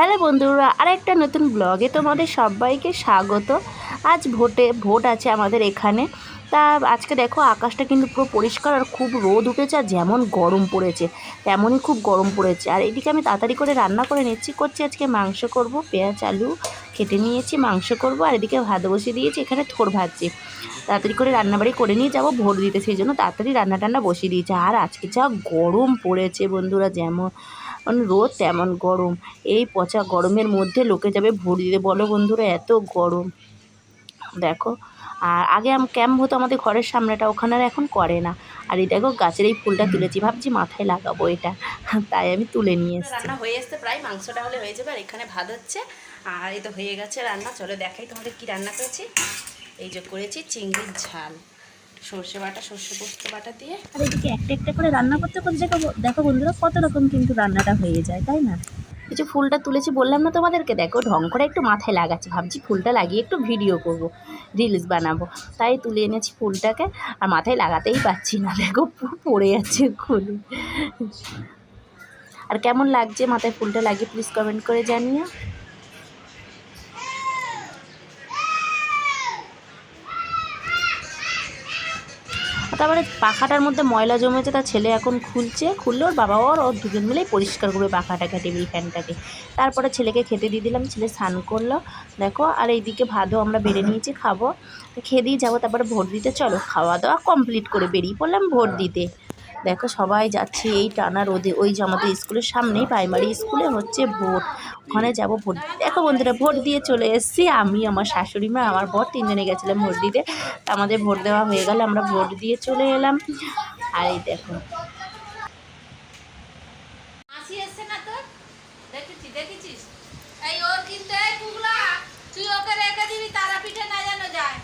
Hello বন্ধুরা, আরেকটা নতুন ব্লগে তোমাদের সবাইকে স্বাগত। আজ ভোটে, ভোট আছে আমাদের এখানে। তা আজকে দেখো, আকাশটা কিন্তু পুরো পরিষ্কার আর খুব রোদ উঠেছে আর যেমন গরম পড়েছে, তেমনই খুব গরম পড়েছে। আর এদিকে আমি তাড়াতাড়ি করে রান্না করে নিচ্ছি, করছি আজকে মাংস করব, পেঁয়াজ, আলু কেটে নিয়েছি, মাংস করব, আর এদিকে ভাত বসিয়ে দিয়েছি, এখানে থোর ভাজছি। তাড়াতাড়ি করে রান্নাবাড়ি করে নিয়ে যাব ভোট দিতে, সেই জন্য তাড়াতাড়ি রান্না টান্না বসিয়ে দিয়েছি। আর আজকে যা গরম পড়েছে বন্ধুরা, যেমন রোদ তেমন গরম। এই পচা গরমের মধ্যে লোকে যাবে ভোট দিতে। বলো বন্ধুরা এত গরম। দেখো আর আগে ক্যাম্প হতো আমাদের ঘরের সামনেটা ওখানে আর এখন করে না। আর এই দেখো গাছের এই ফুলটা তুলেছি। ভাবছি মাথায় লাগাবো এটা। তাই আমি তুলে নিয়ে এসেছি। রান্না হয়ে আসতে প্রায়। মাংসটা হলে হয়ে যাবে আর এখানে ভাত হচ্ছে। আর এই তো হয়ে গেছে রান্না। চলো দেখাই তোমাদের কি রান্না করেছি। এই যে করেছি চিংড়ির ঝাল। সর্ষে বাটা সর্ষে পোস্ত বাটা দিয়ে। আর এদিকে একটা একটা করে রান্না করতে করতে দেখো দেখো বন্ধুরা কত রকম কিন্তু রান্নাটা হয়ে যায় তাই না? কিছু ফুলটা তুলেছি বললাম না তোমাদেরকে? দেখো ঢং করে একটু মাথায় লাগাচ্ছি ভাবছি ফুলটা লাগিয়ে একটু ভিডিও করব রিলস বানাবো। তাই তুলে এনেছি ফুলটাকে আর মাথায় লাগাতেই পারছি না দেখো পড়ে যাচ্ছে খুলে আর কেমন লাগছে মাথায় ফুলটা লাগিয়ে প্লিজ কমেন্ট করে জানিও। তারপরে পাখাটার মধ্যে ময়লা জমেছে, তার ছেলে এখন খুলছে, খুললে ওর বাবা ওর ওর দুজন মিলেই পরিষ্কার করবে পাখাটাকে টেবিল ফ্যানটাকে। তারপরে ছেলেকে খেতে দিয়ে দিলাম, ছেলে স্নান করল। দেখো, আর এইদিকে ভাতও আমরা বেড়ে নিয়েছি, খাব। খেয়ে দিয়ে যাব, তারপরে ভোট দিতে, চলো, খাওয়া দাওয়া কমপ্লিট করে বেরিয়ে পড়লাম ভোট দিতে। দেখো সবাই যাচ্ছে এই টানা রোদে। ওই যে আমাদের স্কুলের সামনেই প্রাইমারি স্কুলে হচ্ছে ভোট। ওখানে যাব ভোট দেখো বন্ধুরা, ভোট দিয়ে চলে এসেছি। আমি, আমার শাশুড়ি মা, আমার বর তিনজনে গেছিলাম ভোট দিতে। আমাদের ভোট দেওয়া হয়ে গেল, আমরা ভোট দিয়ে চলে এলাম। আর এই দেখো। তুই ওকে রেখে দিবি না যেন যায়।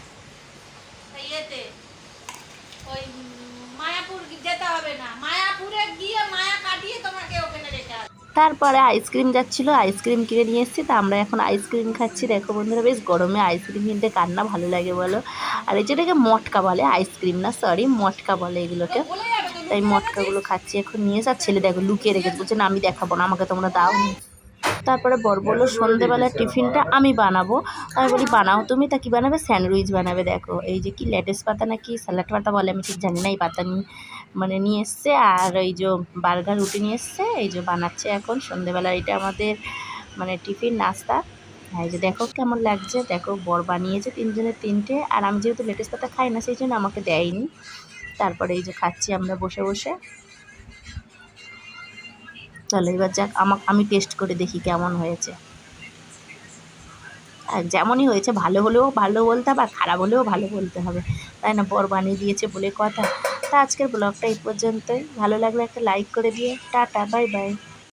যেতে হবে না। মায়াপুরে গিয়ে মায়া কাটিয়ে তোমাকে ওখানে রেখে আসবে। তারপরে আইসক্রিম যাচ্ছিল আইসক্রিম কিনে নিয়ে এসেছি। তা আমরা এখন আইসক্রিম খাচ্ছি। দেখো বন্ধুরা বেশ গরমে আইসক্রিম কিনতে কান্না ভালো লাগে বলো। আর এই যেটাকে মটকা বলে আইসক্রিম না সরি মটকা বলে এগুলোকে। তাই মটকাগুলো খাচ্ছি এখন নিয়ে এসে ছেলে দেখো লুকিয়ে রেখেছে। বলছে না আমি দেখাবো না আমাকে তোমরা দাও নি তারপরে বর বলল, সন্ধেবেলার টিফিনটা আমি বানাবো। আমি বলি, বানাও তুমি, তা কি বানাবে? স্যান্ডউইচ বানাবে, দেখো। এই যে কি লেটেস পাতা নাকি, স্যালাড পাতা বলে, আমি ঠিক জানি না, এই পাতা মানে নিয়ে এসছে। আর এই যে বার্গার রুটি নিয়ে এসছে, এই যে বানাচ্ছে এখন সন্ধেবেলা। এটা আমাদের মানে টিফিন নাস্তা। এই যে দেখো কেমন লাগছে, দেখো বর বানিয়েছে তিনজনের তিনটে। আর আমি যেহেতু লেটেস পাতা খাই না, সেই জন্য আমাকে দেয়নি। তারপরে এই যে খাচ্ছি আমরা বসে বসে। চলো এবার যাক আমাকে আমি টেস্ট করে দেখি কেমন হয়েছে। আর যেমনই হয়েছে, ভালো হলেও ভালো বলতে হবে, আর খারাপ হলেও ভালো বলতে হবে। তাই না বর বানিয়ে দিয়েছে বলে কথা। তা আজকের ব্লগটা এই পর্যন্তই। ভালো লাগলে একটা লাইক করে দিয়ে, টাটা বাই বাই